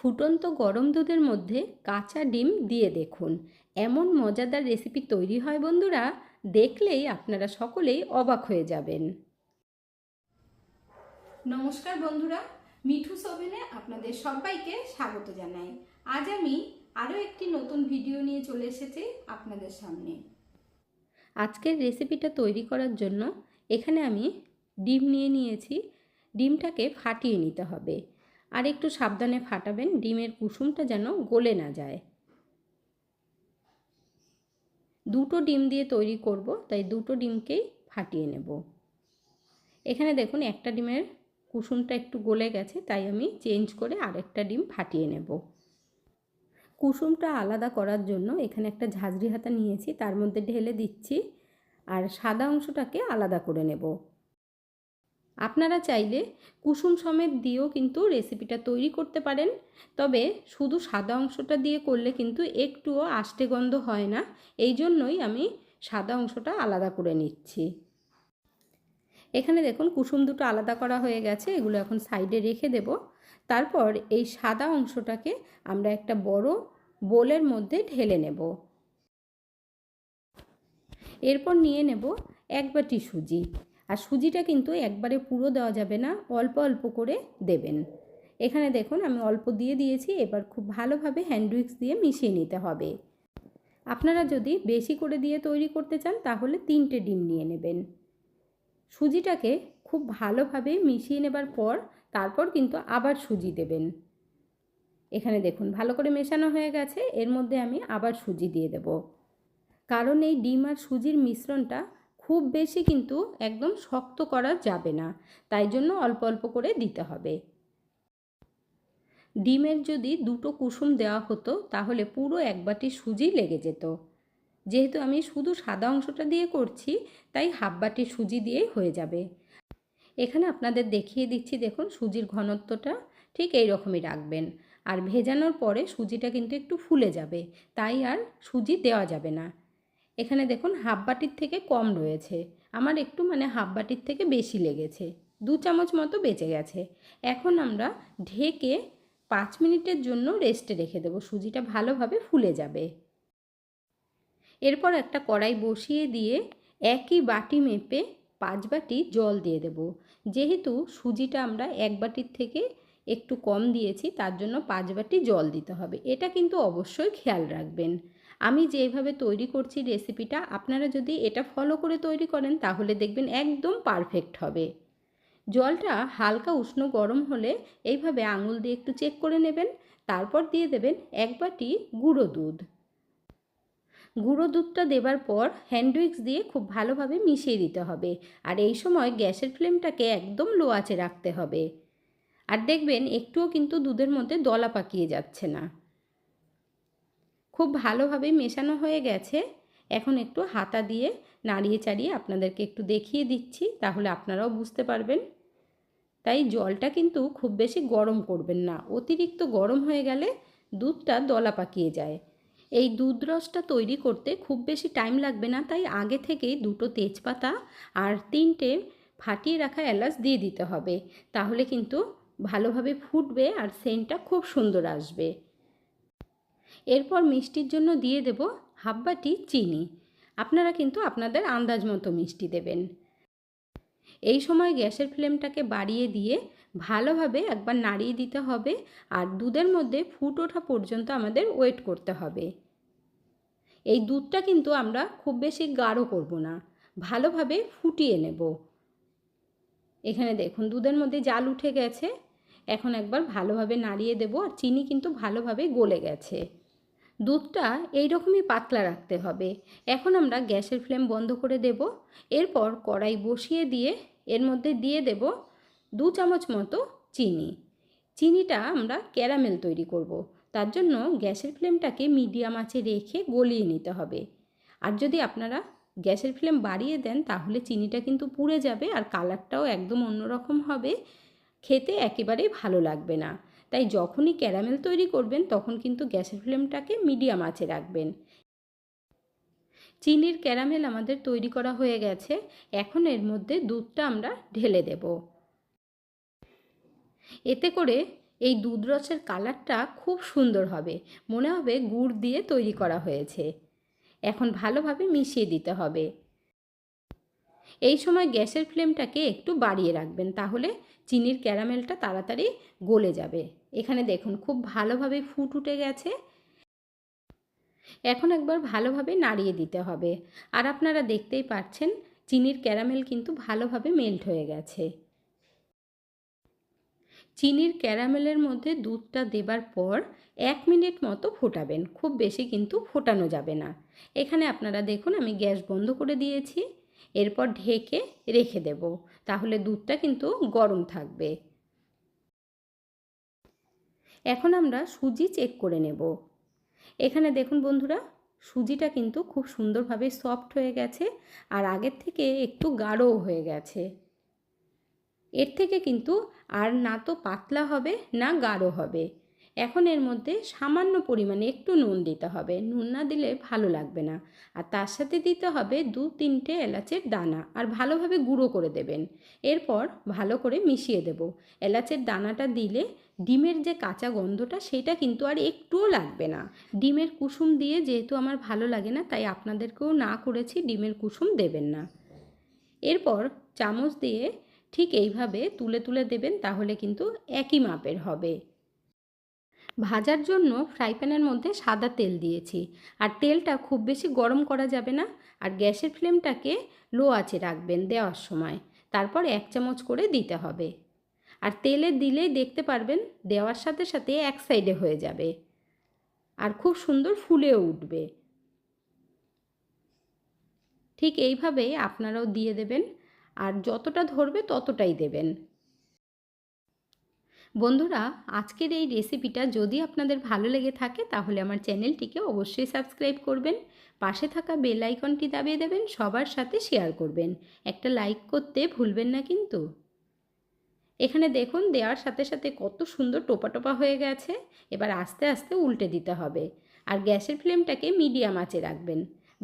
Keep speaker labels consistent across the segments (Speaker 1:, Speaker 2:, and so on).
Speaker 1: ফুটন্ত গরম দুধের মধ্যে কাঁচা ডিম দিয়ে দেখুন। এমন মজাদার রেসিপি তৈরি হয় বন্ধুরা, দেখলেই আপনারা সকলেই অবাক হয়ে যাবেন। নমস্কার বন্ধুরা, মিঠু সোভেনে আপনাদের সবাইকে স্বাগত জানাই। আজ আমি আরও একটি নতুন ভিডিও নিয়ে চলে এসেছি আপনাদের সামনে। আজকের রেসিপিটা তৈরি করার জন্য এখানে আমি ডিম নিয়ে নিয়েছি। ডিমটাকে ফাটিয়ে নিতে হবে। আর একটু সাবধানে ফাটাবেন, ডিমের কুসুমটা যেন গলে না যায়। দুটো ডিম দিয়ে তৈরি করব, তাই দুটো ডিমকেই ফাটিয়ে নেব। এখানে দেখুন, একটা ডিমের কুসুমটা একটু গলে গেছে, তাই আমি চেঞ্জ করে আরেকটা ডিম ফাটিয়ে নেব। কুসুমটা আলাদা করার জন্য এখানে একটা ঝাঁঝরি হাতা নিয়েছি, তার মধ্যে ঢেলে দিচ্ছি, আর সাদা অংশটাকে আলাদা করে নেব। আপনারা চাইলে কুসুম সমেত দিয়েও কিন্তু রেসিপিটা তৈরি করতে পারেন। তবে শুধু সাদা অংশটা দিয়ে করলে কিন্তু একটুও আষ্টে গন্ধ হয় না। এই জন্যই আমি সাদা অংশটা আলাদা করে নিচ্ছি। এখানে দেখুন, কুসুম দুটো আলাদা করা হয়ে গেছে। এগুলো এখন সাইডে রেখে দেব। তারপর এই সাদা অংশটাকে আমরা একটা বড় বোলের মধ্যে ঢেলে নেব। এরপর নিয়ে নেব এক বাটি সুজি। আর সুজিটা কিন্তু একবারে পুরো দেওয়া যাবে না, অল্প অল্প করে দেবেন। এখানে দেখুন আমি অল্প দিয়ে দিয়েছি, এবার খুব ভালোভাবে হ্যান্ডউইক্স দিয়ে মিশিয়ে নিতে হবে। আপনারা যদি বেশি করে দিয়ে তৈরি করতে চান, তাহলে তিনটে ডিম নিয়ে নেবেন। সুজিটাকে খুব ভালোভাবে মিশিয়ে নেবার পর, তারপর কিন্তু আবার সুজি দেবেন। এখানে দেখুন, ভালো করে মেশানো হয়ে গেছে, এর মধ্যে আমি আবার সুজি দিয়ে দেব। কারণ এই ডিম আর সুজির মিশ্রণটা খুব বেশি কিন্তু একদম শক্ত করা যাবে না। তাই জন্য অল্প অল্প করে দিতে হবে। ডিমের যদি দুটো কুসুম দেওয়া হতো, তাহলে পুরো এক বাটি সুজি লেগে যেত। যেহেতু আমি শুধু সাদা অংশটা দিয়ে করছি, তাই হাফ বাটি সুজি দিয়েই হয়ে যাবে। এখানে আপনাদের দেখিয়ে দিচ্ছি, দেখুন সুজির ঘনত্বটা ঠিক এই রকমই রাখবেন। আর ভেজানোর পরে সুজিটা কিন্তু একটু ফুলে যাবে, তাই আর সুজি দেওয়া যাবে না। এখানে দেখুন হাফ বাটির থেকে কম রয়েছে। আমার একটু মানে হাফ বাটির থেকে বেশি লেগেছে। দু চামচ মতো বেঁচে গেছে। এখন আমরা ঢেকে পাঁচ মিনিটের জন্য রেস্টে রেখে দেবো। সুজিটা ভালোভাবে ফুলে যাবে। এরপর একটা কড়াই বসিয়ে দিয়ে একই বাটি মেপে পাঁচ বাটি জল দিয়ে দেব। যেহেতু সুজিটা আমরা এক বাটির থেকে একটু কম দিয়েছি, তার জন্য পাঁচ বাটি জল দিতে হবে। এটা কিন্তু অবশ্যই খেয়াল রাখবেন। আমি যেভাবে তৈরি করছি রেসিপিটা আপনারা যদি এটা ফলো করে তৈরি করেন, তাহলে দেখবেন একদম পারফেক্ট হবে। জলটা হালকা উষ্ণ গরম হলে এইভাবে আঙুল দিয়ে একটু চেক করে নেবেন, তারপর দিয়ে দেবেন এক বাটি গুঁড়ো দুধ। গুঁড়ো দুধটা দেবার পর হ্যান্ডউইক্স দিয়ে খুব ভালোভাবে মিশিয়ে দিতে হবে আর এই সময় গ্যাসের ফ্লেমটাকে একদম লো আঁচে রাখতে হবে। আর দেখবেন একটুও কিন্তু দুধের মধ্যে দলা পাকিয়ে যাচ্ছে না। খুব ভালোভাবে মেশানো হয়ে গেছে। এখন একটু হাতা দিয়ে নাড়িয়ে চাড়িয়ে আপনাদেরকে একটু দেখিয়ে দিচ্ছি, তাহলে আপনারাও বুঝতে পারবেন। তাই জলটা কিন্তু খুব বেশি গরম করবেন না। অতিরিক্ত গরম হয়ে গেলে দুধটা দলা পাকিয়ে যায়। এই দুধ রসটা তৈরি করতে খুব বেশি টাইম লাগবে না, তাই আগে থেকেই দুটো তেজপাতা আর তিনটে ফাটিয়ে রাখা এলাচ দিয়ে দিতে হবে। তাহলে কিন্তু ভালোভাবে ফুটবে আর সেন্টটা খুব সুন্দর আসবে। এরপর মিষ্টির জন্য দিয়ে দেব হাফ বাটি চিনি। আপনারা কিন্তু আপনাদের আন্দাজ মতো মিষ্টি দেবেন। এই সময় গ্যাসের ফ্লেমটাকে বাড়িয়ে দিয়ে ভালোভাবে একবার নাড়িয়ে দিতে হবে আর দুধের মধ্যে ফুট ওঠা পর্যন্ত আমাদের ওয়েট করতে হবে। এই দুধটা কিন্তু আমরা খুব বেশি গাঢ় করব না, ভালোভাবে ফুটিয়ে নেব। এখানে দেখুন দুধের মধ্যে জাল উঠে গেছে। এখন একবার ভালোভাবে নাড়িয়ে দেব আর চিনি কিন্তু ভালোভাবে গলে গেছে। দুধটা এই রকমই পাতলা রাখতে হবে। এখন আমরা গ্যাসের ফ্লেম বন্ধ করে দেব। এরপর কড়াই বসিয়ে দিয়ে এর মধ্যে দিয়ে দেব দু চামচ মতো চিনি। চিনিটা আমরা ক্যারামেল তৈরি করব। তার জন্য গ্যাসের ফ্লেমটাকে মিডিয়াম আঁচে রেখে গলিয়ে নিতে হবে। আর যদি আপনারা গ্যাসের ফ্লেম বাড়িয়ে দেন, তাহলে চিনিটা কিন্তু পুড়ে যাবে আর কালারটাও একদম অন্যরকম হবে। খেতে একেবারেই ভালো লাগবে না। তাই যখনই ক্যারামেল তৈরি করবেন, তখন কিন্তু গ্যাসের ফ্লেমটাকে মিডিয়াম আঁচে রাখবেন। চিনির ক্যারামেল আমাদের তৈরি করা হয়ে গেছে। এখন এর মধ্যে দুধটা আমরা ঢেলে দেব। এতে করে এই দুধ রসের কালারটা খুব সুন্দর হবে। মনে হবে গুড় দিয়ে তৈরি করা হয়েছে। এখন ভালোভাবে মিশিয়ে দিতে হবে। এই সময় গ্যাসের ফ্লেমটাকে একটু বাড়িয়ে রাখবেন, তাহলে চিনির ক্যারামেলটা তাড়াতাড়ি গলে যাবে। এখানে দেখুন, খুব ভালোভাবে ফুট উঠে গেছে। এখন একবার ভালোভাবে নাড়িয়ে দিতে হবে। আর আপনারা দেখতেই পাচ্ছেন, চিনির ক্যারামেল কিন্তু ভালোভাবে মেল্ট হয়ে গেছে। চিনির ক্যারামেলের মধ্যে দুধটা দেবার পর এক মিনিট মতো ফোটাবেন, খুব বেশি কিন্তু ফোটানো যাবে না। এখানে আপনারা দেখুন, আমি গ্যাস বন্ধ করে দিয়েছি। এরপর ঢেকে রেখে দেব, তাহলে দুধটা কিন্তু গরম থাকবে। এখন আমরা সুজি চেক করে নেব। এখানে দেখুন বন্ধুরা, সুজিটা কিন্তু খুব সুন্দরভাবে সফট হয়ে গেছে আর আগের থেকে একটু গাঢ়ও হয়ে গেছে। এর থেকে কিন্তু আর না তো পাতলা হবে, না গাঢ় হবে। এখন এর মধ্যে সামান্য পরিমাণে একটু নুন দিতে হবে। নুন না দিলে ভালো লাগবে না। আর তার সাথে দিতে হবে দু তিনটে এলাচের দানা আর ভালোভাবে গুঁড়ো করে দেবেন। এরপর ভালো করে মিশিয়ে দেব। এলাচের দানাটা দিলে ডিমের যে কাঁচা গন্ধটা, সেটা কিন্তু আর একটুও লাগবে না। ডিমের কুসুম দিয়ে যেহেতু আমার ভালো লাগে না, তাই আপনাদেরকেও না করেছি, ডিমের কুসুম দেবেন না। এরপর চামচ দিয়ে ঠিক এইভাবে তুলে তুলে দেবেন, তাহলে কিন্তু একই মাপের হবে। ভাজার জন্য ফ্রাই প্যানের মধ্যে সাদা তেল দিয়েছি। আর তেলটা খুব বেশি গরম করা যাবে না। আর গ্যাসের ফ্লেমটাকে লো আঁচে রাখবেন দেওয়ার সময়। তারপর এক চামচ করে দিতে হবে। আর তেলে দিলেই দেখতে পারবেন দেওয়ার সাথে সাথে এক সাইডে হয়ে যাবে। আর খুব সুন্দর ফুলেও উঠবে। ঠিক এইভাবে আপনারাও দিয়ে দেবেন আর যতটা ধরবে ততটাই দেবেন। বন্ধুরা, আজকের এই রেসিপিটা যদি আপনাদের ভালো লেগে থাকে তাহলে আমার চ্যানেলটিকে অবশ্যই সাবস্ক্রাইব করবেন, পাশে থাকা বেল আইকনটি দাবিয়ে দেবেন, সবার সাথে শেয়ার করবেন। একটা লাইক করতে ভুলবেন না কিন্তু। এখানে দেখুন, দেওয়ার সাথে সাথে কত সুন্দর টোপা টোপা হয়ে গেছে। এবার আস্তে আস্তে উল্টে দিতে হবে। আর গ্যাসের ফ্লেমটাকে মিডিয়াম আঁচে রাখবেন।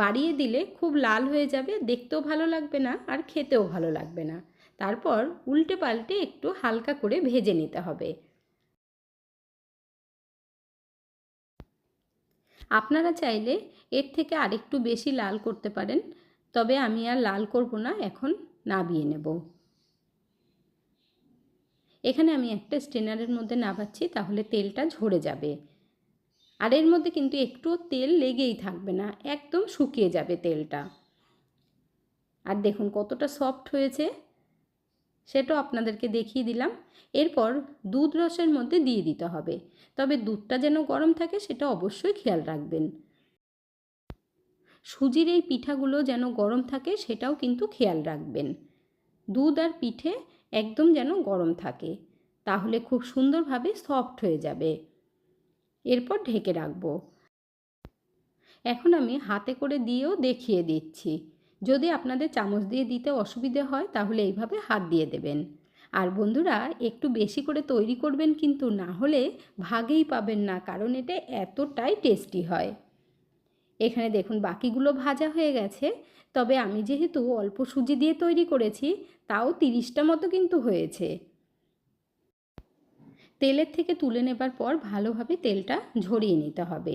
Speaker 1: বাড়িয়ে দিলে খুব লাল হয়ে যাবে, দেখতেও ভালো লাগবে না আর খেতেও ভালো লাগবে না। তারপর উল্টে পাল্টে একটু হালকা করে ভেজে নিতে হবে। আপনারা চাইলে এর থেকে আরেকটু বেশি লাল করতে পারেন, তবে আমি আর লাল করব না, এখন নাবিয়ে নেব। এখানে আমি একটা স্টেনারের মধ্যে নাবাচ্ছি, তাহলে তেলটা ঝরে যাবে। আর এর মধ্যে কিন্তু একটুও তেল লেগেই থাকবে না, একদম শুকিয়ে যাবে তেলটা। আর দেখুন কতটা সফট হয়েছে, সেটাও আপনাদেরকে দেখিয়ে দিলাম। এরপর দুধ রসের মধ্যে দিয়ে দিতে হবে। তবে দুধটা যেন গরম থাকে, সেটা অবশ্যই খেয়াল রাখবেন। সুজির এই পিঠাগুলো যেন গরম থাকে, সেটাও কিন্তু খেয়াল রাখবেন। দুধ আর পিঠে একদম যেন গরম থাকে। তাহলে খুব সুন্দরভাবে সফট হয়ে যাবে। এরপর ঢেকে রাখব। এখন আমি হাতে করে দিয়েও দেখিয়ে দিচ্ছি। যদি আপনাদের চামচ দিয়ে দিতে অসুবিধে হয়, তাহলে এইভাবে হাত দিয়ে দেবেন। আর বন্ধুরা, একটু বেশি করে তৈরি করবেন কিন্তু না হলে ভাগেই পাবেন না, কারণ এটা এতটাই টেস্টি হয়। এখানে দেখুন বাকিগুলো ভাজা হয়ে গেছে। তবে আমি যেহেতু অল্প সুজি দিয়ে তৈরি করেছি, তাও তিরিশটা মতো কিন্তু হয়েছে। তেলের থেকে তুলে নেবার পর ভালোভাবে তেলটা ঝরিয়ে নিতে হবে।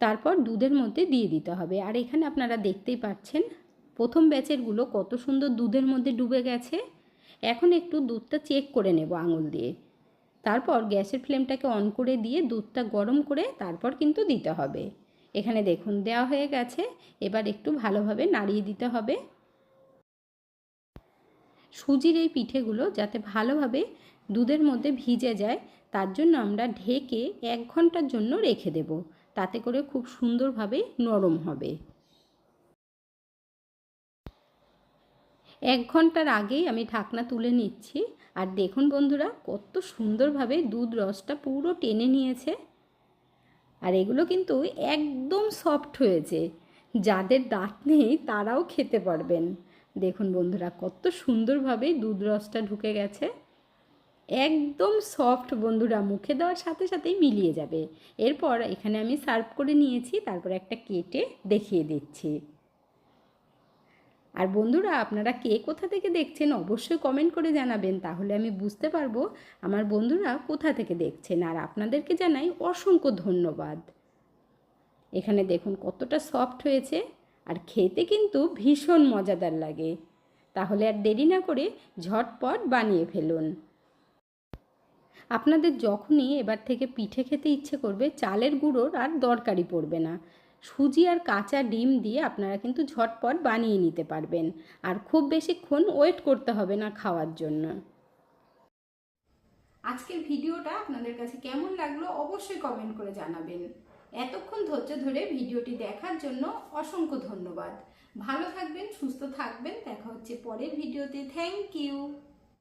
Speaker 1: তারপর দুধের মধ্যে দিয়ে দিতে হবে। আর এখানে আপনারা দেখতেই পাচ্ছেন, প্রথম ব্যাচেরগুলো কত সুন্দর দুধের মধ্যে ডুবে গেছে। এখন একটু দুধটা চেক করে নেব আঙুল দিয়ে। তারপর গ্যাসের ফ্লেমটাকে অন করে দিয়ে দুধটা গরম করে তারপর কিন্তু দিতে হবে। এখানে দেখুন, দেওয়া হয়ে গেছে। এবার একটু ভালোভাবে নাড়িয়ে দিতে হবে। সুজির এই পিঠেগুলো যাতে ভালোভাবে দুধের মধ্যে ভিজে যায়, তার জন্য আমরা ঢেকে এক ঘণ্টার জন্য রেখে দেব। তাতে করে খুব সুন্দরভাবে নরম হবে। এক ঘণ্টার আগেই আমি ঢাকনা তুলে নিচ্ছি। আর দেখুন বন্ধুরা, কত সুন্দরভাবে দুধ রসটা পুরো টেনে নিয়েছে। আর এগুলো কিন্তু একদম সফট হয়েছে। যাদের দাঁত নেই তারাও খেতে পারবেন। দেখুন বন্ধুরা, কত সুন্দরভাবে দুধ রসটা ঢুকে গেছে। একদম সফট বন্ধুরা, মুখে দেওয়ার সাথে সাথেই মিলিয়ে যাবে। এরপর এখানে আমি সার্ভ করে নিয়েছি, তারপর একটা কেটে দেখিয়ে দিচ্ছি। আর বন্ধুরা, আপনারা কে কোথা থেকে দেখছেন অবশ্যই কমেন্ট করে জানাবেন। তাহলে আমি বুঝতে পারব আমার বন্ধুরা কোথা থেকে দেখছেন। আর আপনাদেরকে জানাই অসংখ্য ধন্যবাদ। এখানে দেখুন কতটা সফট হয়েছে আর খেতে কিন্তু ভীষণ মজাদার লাগে। তাহলে আর দেরি না করে ঝটপট বানিয়ে ফেলুন। আপনাদের যখনই এবার থেকে পিঠে খেতে ইচ্ছে করবে, চালের গুঁড়োর আর দরকারই পড়বে না। সুজি আর কাঁচা ডিম দিয়ে আপনারা কিন্তু ঝটপট বানিয়ে নিতে পারবেন। আর খুব বেশিক্ষণ ওয়েট করতে হবে না খাওয়ার জন্য। আজকের ভিডিওটা আপনাদের কাছে কেমন লাগল অবশ্যই কমেন্ট করে জানাবেন। এতক্ষণ ধৈর্য ধরে ভিডিওটি দেখার জন্য অসংখ্য ধন্যবাদ। ভালো থাকবেন, সুস্থ থাকবেন। দেখা হচ্ছে পরের ভিডিওতে। Thank you.